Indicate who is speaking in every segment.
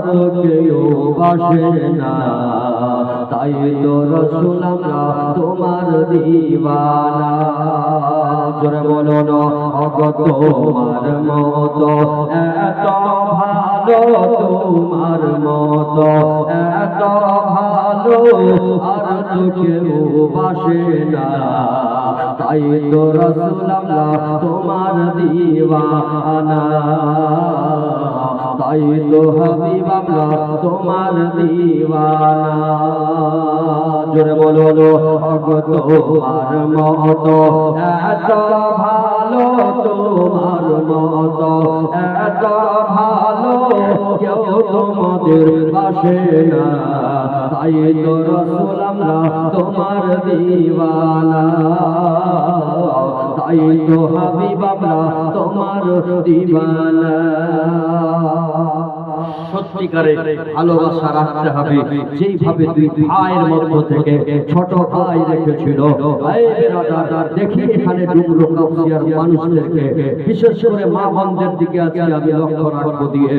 Speaker 1: তো কেউ বাসে না। তাই তো রসুল আমরা তোমার দিবানা। বলো না তোমার মতো, এত ভালো তোমার মতো, এত ভালো আর তো কেউ বাসে না। তাই তো রসুল আমরা তোমার দিবানা। তাই তো হাবিব আমরা তোমার দিওয়ানা। জোরে বলো তোমার মতো, এত ভালো তোমার মত, এত ভালো কেউ তোমাদের আসে না তাই তো রসুল আমরা তোমার দিওয়ানা। তাই তো হাবিব আমরা তোমার দিওয়ানা। সত্যিকারে ভালোবাসা রাখতে হবে। যেইভাবে দুই ভাইয়ের মধ্য থেকে ছোট ভাই রেখেছিল দেখি এখানে ডুমরো কাউসিয়ার মানুষদেরকে। বিশেষ করে মা বোনদের দিকে আজকে আমি লক্ষ্য রাখব দিয়ে।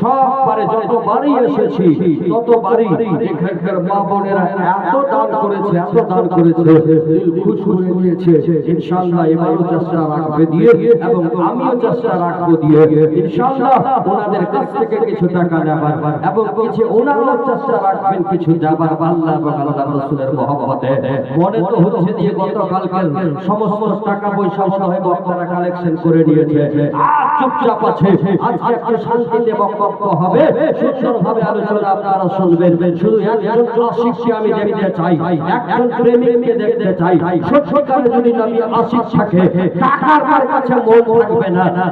Speaker 1: সববারে যতবারই এসেছি, ততবারই এখানকার মা বোনেরা এত দান করেছে, এত দান করেছে খুশ হয়ে গিয়েছে ইনশাআল্লাহ এবারও চেষ্টা রাখবে দিয়ে এবং আমিও চেষ্টা রাখব দিয়ে। ইনশাআল্লাহ ওনাদের কাছ থেকে কিছু আপনারা শুনবেন। শুধু আমি দেখতে চাই। প্রেমিককে দেখতে চাই। সত্যিকারে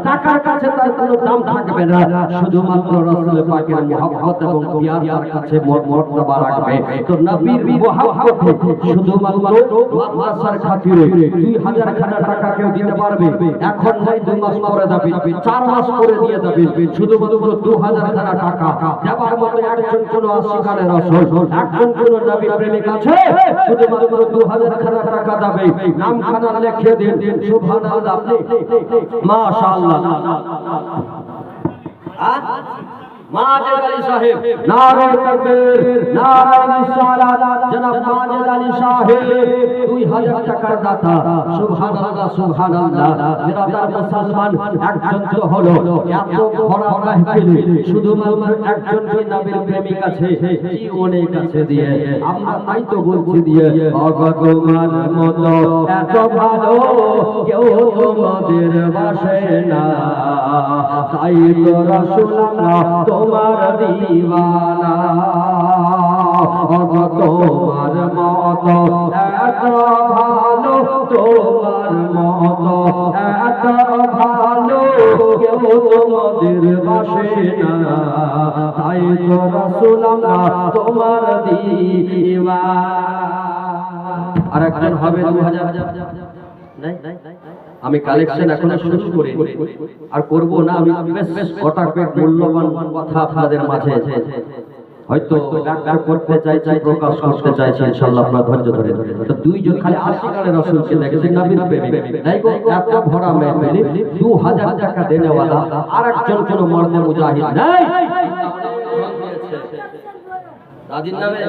Speaker 1: টাকার কাছে তার কোনো দাম থাকবে না। শুধুমাত্র রসুল পাকের মহব্বত এবং পিয়ার তার কাছে মর্তবা রাখবে। তো নবীর মহব্বতে শুধুমাত্র মাসার খাতিরে দুই হাজার খানা টাকা কেউ দিতে পারবে, এখন নয় দুই মাস পরে দেবে, চার মাস পরে দিয়ে দেবে, শুধুমাত্র দু হাজার খানা টাকা। দেবার মতো একজন কোন আশিকারের রসল, একজন কোন নবী প্রেমিক আছে? শুধুমাত্র দু হাজার খানা টাকা দেবে। নাম খানা লিখে দিন, সুবহানাল্লাহ মাশাআল্লাহ। মাজেদ আলী সাহেব, নারায়ণ তাকবীর নারায়ণ সালাত, জনাব মাজেদ আলী সাহেব 2000 টাকার দাতা, সুবহানাল্লাহ সুবহানাল্লাহ। বিরাদার মুসলমান একজন তো হলো, এত ভরা মাহফিল, শুধুমাত্র একজন যে প্রেমিক আছে, কি অনেক আছে দিয়ে, আমরা তাই তো বলছি দিয়ে অগতমান মতো এত ভালো কেউ তোমাদের বাসে না। তাই তো রাসূলুল্লাহ তোমার দিওয়ানা। অগত তোমার মতো, এত ভালো তোমার মতো, এত ভালো কেউ তোমাদের বাসে না। তাই তো রাসূলুল্লাহ তোমার দিওয়ানা। আর একজন হবে দু হাজার। নাই। আমি কালেকশন এখন শুরু করি আর করব না আমি বেশ বেশ কটা মূল্যবান কথা আপনাদের মাঝে। হয়তো ব্যাখ্যা করতে চাইছি, প্রকাশ করতে চাইছি, ইনশাআল্লাহ আপনারা ধৈর্য ধরে তো দুইজন খালি আশিকারে রাসূলকে দেখেছেন, নবীর প্রেমিক। তাই গো এত ভরা মেহফিলে 2000 টাকা দেনেওয়ালা, আরেকজন কোন মর্দে মুজাহিদ নাই। দাদির নামে?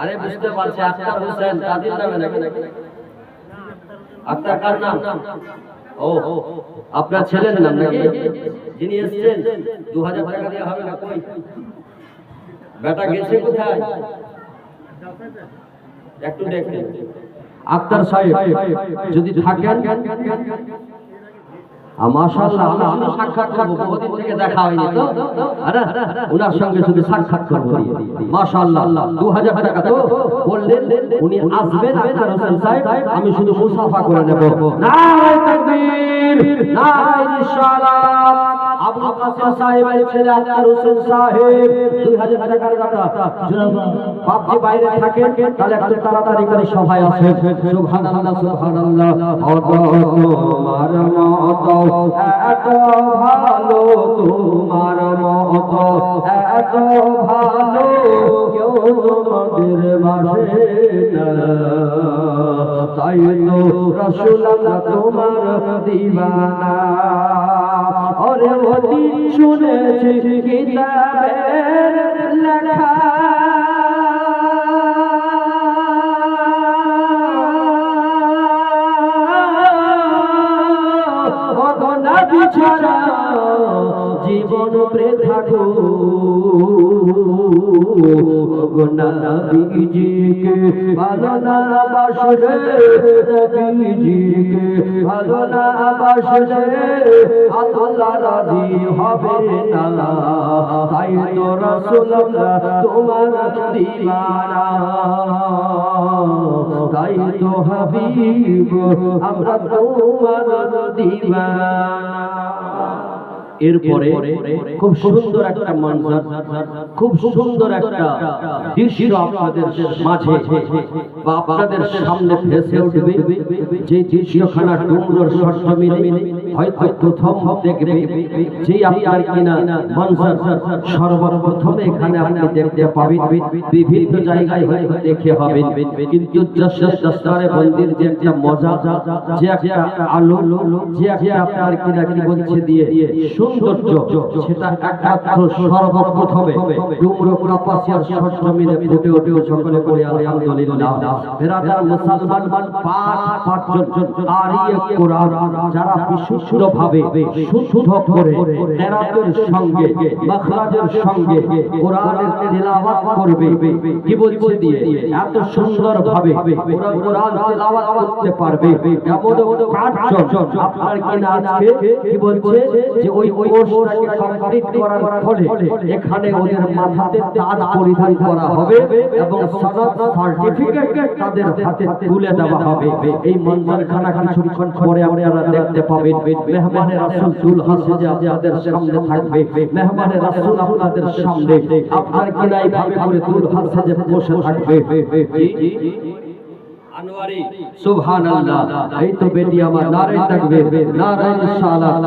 Speaker 1: আরে, বুঝতে পারছি, আক্তার হোসেন, দাদির নামে নাকি? আপনার কার নাম? ও আপনার ছেলের নাম নাকি? যিনি এসেছেন দু হাজার টাকা দেওয়া হবে না কই? বেটা গেছে কোথায়? একটু দেখেন। আক্তার সাহেব, যদি থাকেন সাক্ষাৎ দেখা হয়নি তো। ওনার সঙ্গে সাক্ষাৎ করব। মাশাআল্লাহ 2000 টাকা তো বললেন, উনি আসবেন আমি শুধু মুসাফা করে নেব। আবুল কাসিম সাহেবের ছেলে আক্তার হোসেন সাহেব 2000 টাকার দাতা। বাপজি বাইরে থাকেন, তাহলে একটু তাড়াতাড়ি করে সভায় আসেন। সুবহানাল্লাহ সুবহানাল্লাহ। তোমার মতো এত ভালো তোমার মতো এত ভালো কেউ তোমাদের না। তাই তো রসুল তোমার দিবানা। ওরে অতি শুনেছি কিতাবের লেখা। ছাড়া জীবন বৃথা গো অগনাবিজিকে ভালো না বাসলে নবীজিকে ভালো না বাসলে আল্লাহ রাজি হবে না তাই তো রাসূলুল্লাহ তোমার দিওয়ানা তাই তো হাবিব, আমরা তোমার দিওয়ানা এরপরে খুব সুন্দর একটা মঞ্জার খুব সুন্দর একটা দৃশ্য আপনাদের মাঝে বা আপনাদের সামনে ভেসে উঠবে। যে দৃশ্যখানা ডুমরোর শর্ত মিলে হয়তো প্রথম দেখবে যে আপনার কিনা মঞ্জার সর্বপ্রথম এখানে আপনি দেখতে পাবেন, বিভিন্ন জায়গায় হয়তো দেখে হবেন। কিন্তু দস্তারে মন্দির যে একটা মজা, যে একটা আলো, যে একটা আপনার কিনা কি বলছে দিয়ে, সৌন্দর্য, সেটা একমাত্র সর্বপ্রথমে ডুমরো কাপাসিয়ার মিলে ফুটে ওঠে সকলে করে আলহামদুলিল্লাহ। বেরাদার মুসলমান পাঁচ পাঁচজন আরিয়ে কোরআন, যারা বিশুদ্ধ ভাবে শুদ্ধ করে তেরাতের সঙ্গে মাখরাজের সঙ্গে কোরআনের তেলাওয়াত করবে। কি বলছে দিয়ে? এত সুন্দর ভাবে কোরআন তেলাওয়াত করতে পারবে। এমন আপনার কিনা আজকে কি বলছে? যে ওই ওই কোর্সটাকে কমপ্লিট করার ফলে এখানে ওদের মাথাতে তাজ পরিধান করা হবে এবং সার্টিফিকেট তাদের হাতে তুলে দেওয়া হবে। এই মঞ্জরখানা কিছুক্ষণ পরে আপনারা দেখতে পাবেন। মেহমানে রাসূল দুল হাসে আপনাদের সামনে থাকবে মেহমানে রাসূল আপনাদের সামনে আপনার কিনা এইভাবে করে যে বসে থাকবে সুবহানাল্লাহ। এই তো বেটি আমার নারায় থাকবে নারায় সালাত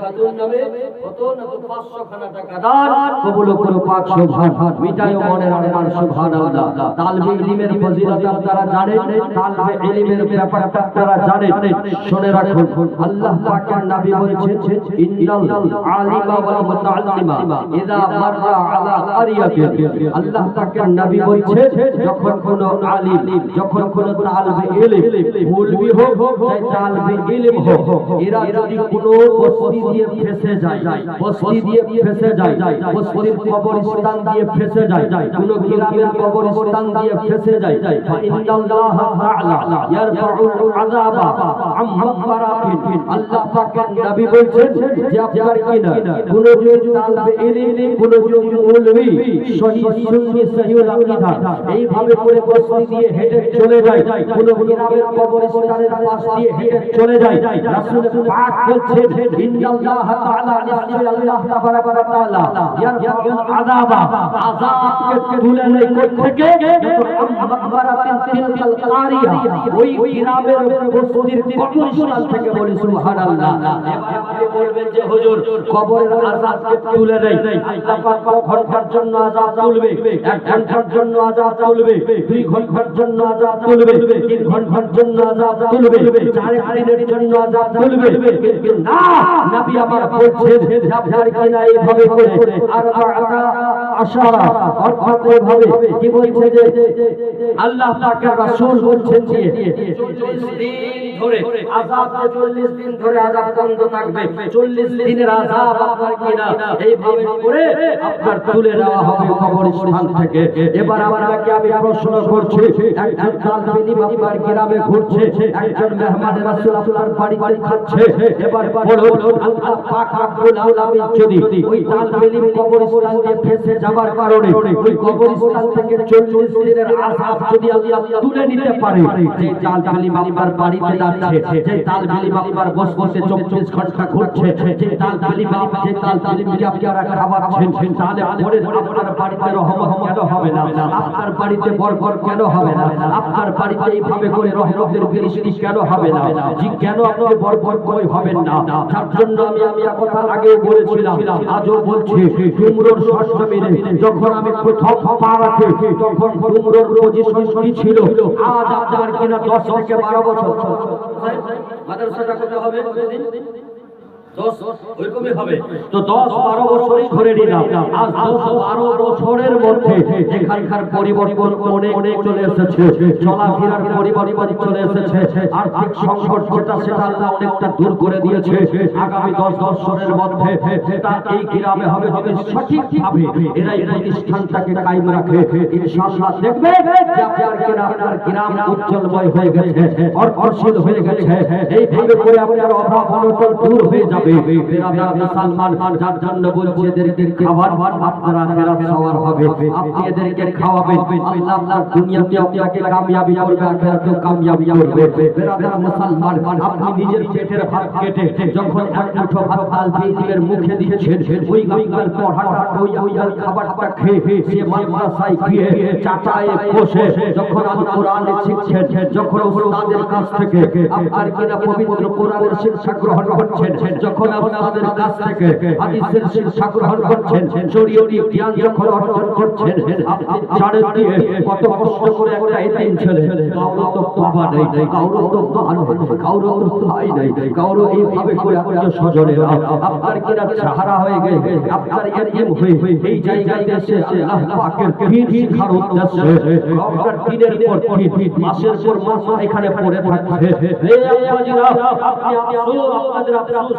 Speaker 1: খাতুন নামে কত না তো 500 খানা টাকা দান। কবুল করো পাক সুবহান। মিটায়ো মনের আরমান সুবহানাল্লাহ। তালবে ইলমের ফজিলত আপনারা জানেন তালবে ইলমের ব্যাপারটা আপনারা জানেন। শুনে রাখুন আল্লাহ পাকের নবী বলেছেন ইন্নাল আলিমা ওয়াল মুতাআল্লিমা ইযা মাররা আলা কারিয়াতিন আল্লাহ পাকের নবী বলেছেন যখন কোন আলিম যখন কোন তালবে ইলম মৌলভী হোক চাই তালবে ইলম হোক। এরা যদি কোন বস্তি দিয়ে ফেসে যায় বস্তি দিয়ে ফেসে যায় বস্তির কবরস্থান দিয়ে ফেসে যায় কোন গ্রামের কবরস্থান দিয়ে ফেসে যায়। ইন্নাল্লাহ তাআলা ইয়ারফাউল আযাবা আম্মান বারাকিন। আল্লাহ পাকের নবী বলছেন যে আপনার কিনা কোন যদি তালবে ইলম কোন যদি মৌলভী সহি সুন্নি সহিউল আকীদা এইভাবে করে বস্তি দিয়ে হেঁটে চলে যায়। কোন গ্রামের কবরস্থানের পাশ দিয়ে হেঁটে চলে যায়। রাসূল পাক বলছেন, ইন্নাল্লাহ তাআলা নিশ্চয় আল্লাহ তাবারাক তাআলা। ইয়ারফাউল আযাবা। আযাবকে তুলে নেয় কোথা থেকে মাকবারাতিন তিলকাল কারিয়া। ওই গ্রামের বস্তির কবরস্থান থেকে বলি, সুবহানাল্লাহ। এবার বলবেন যে, হুজুর, কবরের আযাবকে তুলে নেয় আল্লাহ পাক ঘণ্টার জন্য আযাব তুলবে। এক ঘণ্টার জন্য আযাব তুলবে। দুই ঘণ্টার জন্য আযাব তুলবে, তিন ঘণ্টার জন্য আযাব তুলবে, চার দিনের জন্য আযাব তুলবে। কিন্তু না, নবী আমার বলছেন, আপনার কিনা এইভাবে করে, আর আশারা অর্থাৎ এইভাবে। কি বলছে যে, আল্লাহ পাকের রাসূল বলছেন যে 40 দিন ধরে আযাব 40 দিন ধরে আযাব বন্ধ থাকবে 40 দিনের আযাব আপনার কিনা? এইভাবে করে আপনার তুলে নেওয়া হবে কবরস্থান থেকে। এবার আপনাকে আমি প্রশ্ন করছি, একজন তালবিনী আপনার গ্রামে ঘুরছে, একজন মেহমানের রাসূল আপনার বাড়িতে খাচ্ছে। এবার বলুন, আল্লাহ পাক রব্বুল আলামিন যদি ওই তালবিনী কবরস্থান দিয়ে ফেসে যাবার কারণে ওই কবরস্থান থেকে 40 দিনের আযাব যদি আল্লাহ তুলে নিতে পারে, যে তালবিনী আপনার বাড়িতে আপনার বস বসে 24 ঘণ্টা ঘুরছে যে তালবিনী যে তালবিনী আপনারা খাওয়াচ্ছেন তাহলে পরে আপনার বাড়িতে রহমত কেন হবে না আপনার বাড়িতে এইভাবে করে রহমতের বৃষ্টি কেন হবে না কেন আপনি বরকত কই হবেন না তার জন্য আমি আমি কথা আগে বলেছিলাম আজও বলছি শর্ত মেরে যখন আমি প্রথম তখন ছিল আজ আপনার কিনা 10 থেকে 12 বছর মাদ্রাসাটা করতে হবে? দশ হবে। অনেকটা দূর করে দিয়েছে। আগামী দশ বছরের মধ্যে এই গ্রামে হবে যদি সঠিকভাবে এরা গ্রাম উজ্জ্বলময় হয়ে গেছে হয়ে গেছে। এইভাবে করে আপনার অভাব অনটন দূর হয়ে যাবে। বেরাদার মুসলমান যার জন্য বলছি এদেরকে খাবার আপনারা ফেরাত খাওয়ার হবে। আপনি এদেরকে খাওয়াবেন। আল্লাহ আপনার দুনিয়াতে আপনাকে কামিয়াবি করবে, আখিরাতেও কামিয়াবি করবে। বেরাদার মুসলমান, আপনি নিজের পেটের ভাত কেটে যখন এক মুঠো ভাত ডাল মুখে দিচ্ছেন, ওই গাইকার পড়াটা ওই ওই খাবারটা খেয়ে সে মাদ্রাসায় গিয়ে চাটায়ে বসে যখন আল কোরআন শিখছেন, যখন ওস্তাদের কাছ থেকে আপনার কিনা পবিত্র কোরআনের শিক্ষা গ্রহণ করছেন যখন আপনাদের কাছ থেকে হাদিসের শিক্ষা গ্রহণ করছেন শরীয়তি জ্ঞান যখন অর্জন করছেন, আপনি জানেন দিয়ে কত কষ্ট করে একটা এতিম ছেলে কাউর তো বাবা নেই কাউর তো মা নেই কাউর তো ভাই নেই কাউর এইভাবে করে আপনার স্বজনে আপনার কিনা সাহারা হয়ে গেছে, আপনার এতিম হয়ে এই জায়গায় এসে আল্লাহ পাকের দিন শিখার উদ্দেশ্যে, আপনার দিনের পর দিন, মাসের পর মাস এখানে পড়ে থাকছে। আপনি আপনাদের আফসোস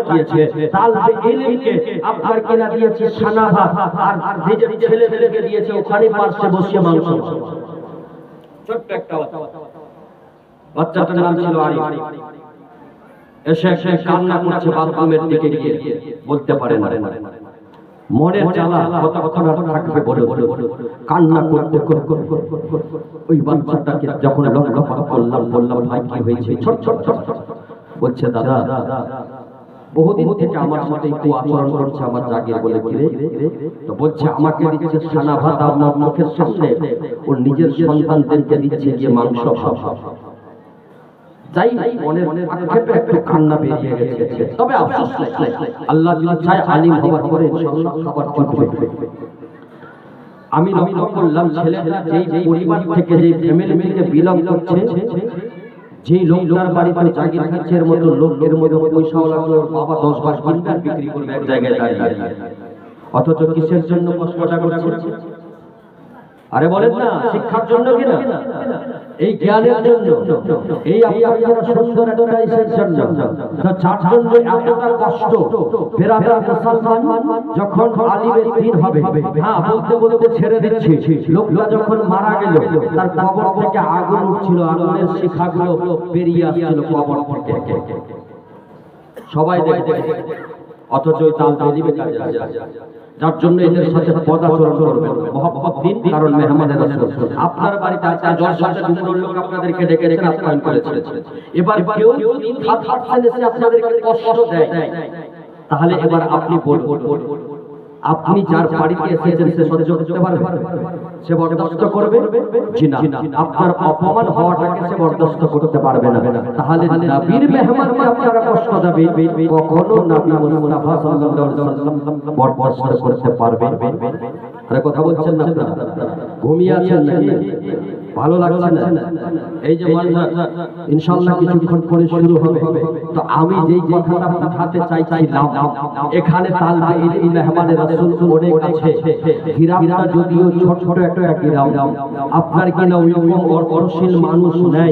Speaker 1: তাকিয়েছে তালবে ইলমকে আপনার কেনা দিয়েছে সানা আর নিজের ছেলেদেরকে দিয়েছে ওখানে পার্শ্বে বসে মাংস। ছোট্ট একটা বাচ্চাটার নাম ছিল আরিফ। এসে এসে কান্না করছে বাথরুমের দিকে গিয়ে। বলতে পারে না। মনের জ্বালা কতক্ষণ আর থাকবে বলে বলে কান্না করতে ওই বাচ্চাটাকে যখন লঙ্কাপাত করলাম, বললাম, ভাই, কি হয়েছে? ছোট ছোট ছোট। বলছে, দাদা বহুদিন থেকে আমার সাথে একটু আচরণ করছে, আমার বলে কিরে তো বলছে দিচ্ছে সানা ভাত আপনার মুখের সামনে ওর নিজের সন্তানদেরকে দিচ্ছে গিয়ে মাংস আমি করলাম, ছেলেটা যেই পরিবার থেকে যেই ফ্যামিলি থেকে বিলং করছে যেই লোকটার বাড়িতে জাগির খাচ্ছে এর মতো লোকের মতো পয়সাও লাগল বাবা দশ বার বিক্রি করবে এক জায়গায় দাঁড়িয়ে। অথচ কিসের জন্য কষ্টটা করছে? আরে বলেন না, শিক্ষার জন্য কি না এই জ্ঞানের জন্য। এই সুন্দর একটা ইসের জন্য। জন্য কষ্ট মুসলমান যখন আলিমের দিন হবে হ্যাঁ বলতে বলতে ছেড়ে দিচ্ছি, লোকটা যখন মারা গেল, তার কবর থেকে আগুন উঠছিল, আগুনের আসছিল কবর থেকে। সবাই দেখবে, অথচ ওই তাল কাজে যার জন্য এদের সাথে পদাচরণ করবেন। মহব্বত দিন কারণ মেহমানের রাসূল আপনার বাড়িতে আছে জলসাতে দুপুর লোক আপনাদেরকে ডেকে ডেকে আপ্যায়ন করেছেন। এবার কেউ যদি হাত হাত ফেলেছে আপনাদেরকে কষ্ট দেয়। তাহলে এবার আপনি বলব আপনি যার বাড়িতে এসেছেন সে সহ্য করতে পারবে। সে বরদাস্ত করবে? জি না। আপনার অপমান হওয়াটাকে সে বরদাস্ত করতে পারবে না। তাহলে নবীর মেহমানকে আপনারা কষ্ট দেবে কখনো নবী মুস্তাফা সাল্লাল্লাহু আলাইহি ওয়াসাল্লাম বরদাস্ত করতে পারবেন আরে কথা বলছেন না আপনারা? ঘুমিয়ে আছেন নাকি? ভালো লাগছে না। এই যে মানসা ইনশাআল্লাহ কিছুক্ষণ পরে শুরু হবে। তো আমি যেই কথাটা বুঝাতে চাই চাই চাইছিলাম, এখানে তালবে মেহমানের রাসূল অনেক আছে। গ্রামটা যদিও ছোট ছোট একটা গ্রাম, আপনার কিনা ওইরকম অর্থশীল মানুষ নেই।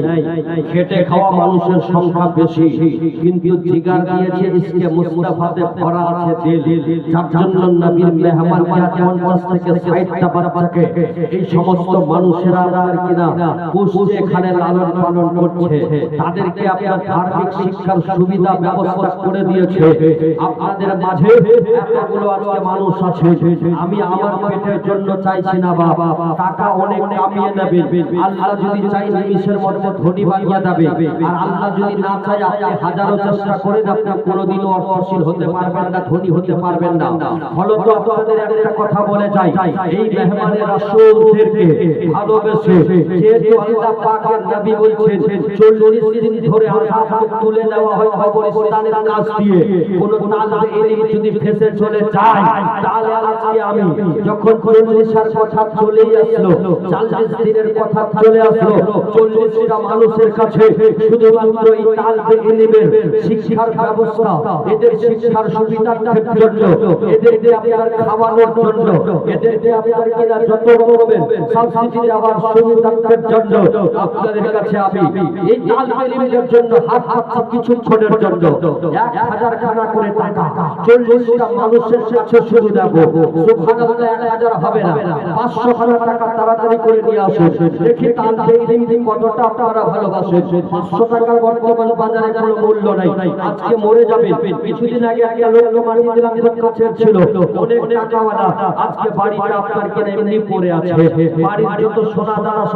Speaker 1: খেটে খাওয়া মানুষের সংখ্যা বেশি, কিন্তু জিগার দিয়েছে ইসকে মুস্তাফাতে ভরা আছে দিল যার জন্য নবীর মেহমান কে পঞ্চাশ থেকে থেকে ষাটটা বাচ্চাকে এই সমস্ত মানুষেরা কিনা পুষছে লালন পালন করছে। তাদেরকে আপনার ধার্মিক শিক্ষার সুবিধা, ব্যবস্থা করে দিয়েছে। আপনাদের মাঝে এতগুলো মানুষ আছে। আমি আমার পেটের জন্য চাইছি না বাবা টাকা অনেক কামিয়ে নেবেন আল্লাহ যদি চাই নিমিষের মধ্যে ধনী বানিয়ে দেবে। আল্লাহ যদি না চাই আপনি হাজারো চেষ্টা করেন, আপনি কোনোদিনও অর্থশীল হতে পারবেন না, ধনী হতে পারবেন না। ফলত আপনাদের একটা কথা বলে যাই। এই মেহমানের রাসূলদেরকে ভালোবেসে যেহেতু আল্লাহ পাকের নবী বলছেন 40 দিন ধরে আযাবকে তুলে নেওয়া হয় কবরস্থানের কাছ দিয়ে। কোন তালবে এলিম যদি ফেসে চলে যায়, তাহলে আজকে আমি যখন চল্লিশার কথা চলেই আসলো, চাল্লিশ দিনের কথা চলে আসলো, চল্লিশটা মানুষের কাছে শুধুমাত্র এই তালবে এলিমের শিক্ষার ব্যবস্থা, এদের শিক্ষার সুবিধার্থের জন্য, এদেরকে আপনার খাওয়ানোর জন্য, এদেরকে আপনার কিনা যত রকমের সাবসিডি দেওয়ার সুবিধার্থের জন্য আপনাদের কাছে আমি এই তালবে এলিমের জন্য হাত হাত কিছুক্ষণের জন্য। এক হাজার খানা করে টাকা, চল্লিশটা মানুষের কাছে শুরু দেবো সুবহানাল্লাহ, এক হাজার হবে না। পাঁচশো খানা টাকা তাড়াতাড়ি করে নিয়ে আসুন। দেখি তালবে এলিম কতটা আপনারা ভালোবাসেন। পাঁচশো টাকার বর্তমান বাজারে কোনো মূল্য নাই। আজকে মরে যাবেন। কিছুদিন আগে একটা লোক মারি দিলাম কাছের ছিল। অনেক টাকাওয়ালা। আজকে বাড়িতে আপনার কেন এমনি পড়ে আছে? বাড়ির যত সোনা দানা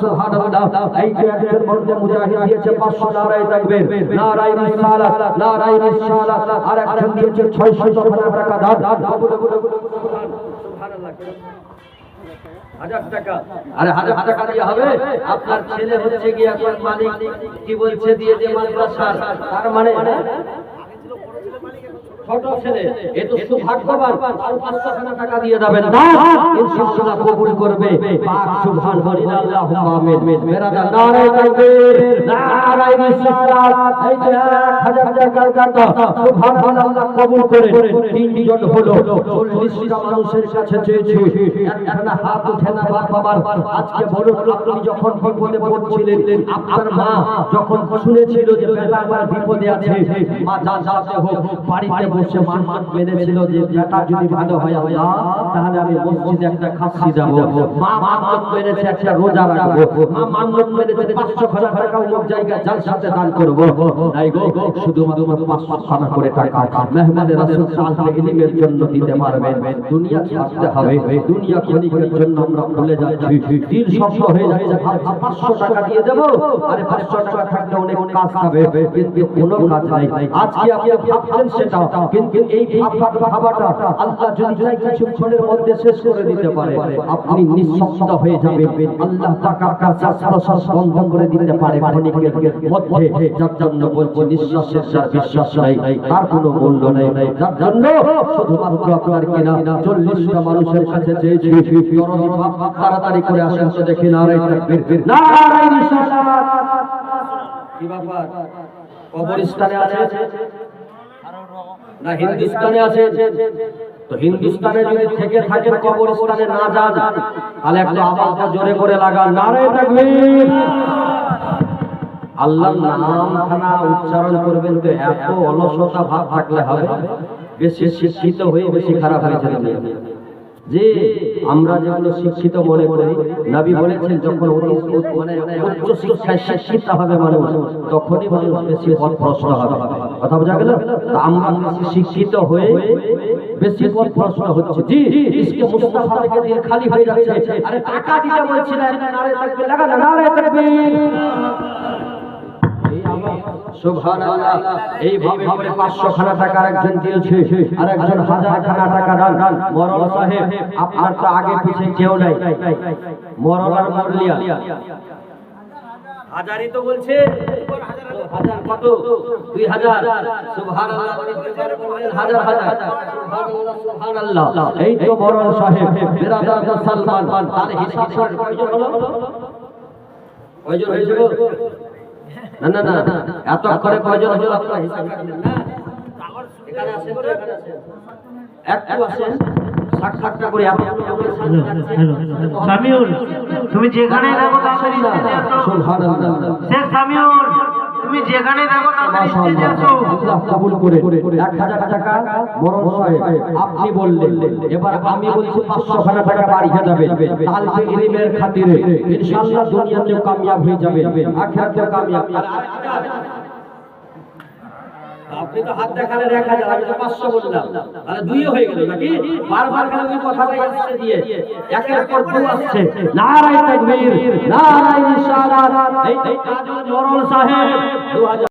Speaker 1: সুবহানাল্লাহ আপনার ছেলে হচ্ছে গিয়ে মালিক কি বলছে দিয়ে যে মাদ্রাসার তার মানে ছোট ছেলে এ তো সৌভাগ্যবান আর পাঁচশো টাকা দিয়ে দেবেন না ইনশাআল্লাহ কবুল করবে পাক সুবহান আল্লাহুম্মা আমিন বেরাদার নারায়ে তাকবীর নারায়ে রিসালাত এই যে 1000 টাকার কথা সুবহানাল্লাহ কবুল করে তিনজন হলো 40টা মানুষের কাছে চেয়েছি একখানা হাত উঠে না বাবার আজকে বলুন আপনি যখন বিপদে পড়ছিলেন আপনার মা যখন শুনেছিল যে বেটা আমার বিপদে আছে মা যা যাতে হোক বাড়িতে বসে মান মান মেনেছিল যে বেটা যদি ভালো হয় আল্লাহ, তাহলে আমি মসজিদে একটা খাসি দেবো। মা মানত মেনেছে একটা রোজা রাখব। মা মানত মেনেছে পাঁচশো খানা টাকা অমুক জায়গায় যার সাথে দান করব। নাই গো, শুধুমাত্র পাঁচশো খানা করে টাকা। মেহমানের রাসূল সাল্লাল্লাহু ইলমের জন্য দিতে পারবেন দুনিয়া ছাড়তে হবে। দুনিয়া ক্ষণিকের জন্য আমরা ভুলে যাচ্ছি। দিন স্বপ্ন হয়ে যাচ্ছে। ভাবছি পাঁচশো টাকা দিয়ে দেবো। আরে পাঁচশো টাকা থাকলে অনেক কাজ হবে। কিন্তু কোনো কাজ নাই। আজকে আপনি ভাবছেন সেটা। কিন্তু এই ভাবাটা আল্লাহ যদি চাই কিছুক্ষণের মধ্যে শেষ করে দিতে পারে। আপনি নিঃশব্দ হয়ে যাবেন। আল্লাহ টাকার কাছে শ্বাস বন্ধ করে দিতে পারে মধ্যে। যার জন্য বলছি নিঃশ্বাসের যার বিশ্বাস নাই, তার কোনো মূল্য নেই। যার জন্য শুধুমাত্র আপনার কিনা চল্লিশটা মানুষের কাছে চেয়েছি। তাড়াতাড়ি করে আসেন তো দেখি তাকবীর নারাই কি ব্যাপার? কবরস্থানে আছে? না হিন্দুস্তানে আছে, তো হিন্দুস্তানে যদি থেকে কবরস্থানে না যান, তাহলে একটা আওয়াজটা জোরে করে লাগান। থাকবে আল্লাহর নাম খানা উচ্চারণ করবেন তো এত অলসতা ভাব থাকলে হবে, বেশি শিক্ষিত হয়ে বেশি খারাপ হয়ে যাবে। যে আমরা যেগুলো শিক্ষিত মনে করি, নবী বলেছেন, যখন মানে হবে মানুষ, তখনই মানুষ বেশি পথভ্রষ্ট হবে। কথা বোঝা গেল? শিক্ষিত হয়ে বেশি পথভ্রষ্ট হচ্ছে। জি খালি হয়ে যাচ্ছে। আরে টাকা দিতে বলছি না নারে তাকবীর, লাগা এইভাবে ভাবে 500 খানা টাকার একজন দিয়েছে আর একজন হাজার খানা টাকা দান। মরল সাহেব, আপনার তো আগে পিছে কেউ নাই। মরল আর তো বলছে। এই তো মরণ সাহেব কয়জন হয়েছিল? না না না এত করে কয়জন হলো আপনারা হিসাব করেন না এখানে আসেন তো, এখানে আসেন। একটু আসেন সাক্ষাৎটা করে আপনি।
Speaker 2: সামিউল তুমি যেখানে যাব তাড়াতাড়ি
Speaker 1: সুবহানাল্লাহ
Speaker 2: শেখ সামিউল তুমি যেখানে দেখো তাড়াতাড়ি স্টেজে আসো
Speaker 1: আল্লাহ কবুল করে এক হাজার টাকা মরণ সাহেব আপনি বললেন এবার আমি বলছি পাঁচশো টাকা বাড়িয়ে যাবে। তালবে ইলমের খাতিরে ইনশাআল্লাহ দুনিয়াতে কামিয়াব হয়ে যাবে। আখিরাতে কামিয়াব। আপনি তো হাত দেখালেন এক হাজার, আমি তো পাঁচশো বললাম। তাহলে দুইও হয়ে গেল নাকি? বারবার খালি ওই কথাটাই আসছে দিয়ে। একের পর দু আসছে। নারায় তাকবীর নারায় ইশারাত। এই কাজল মরণ সাহেব 2000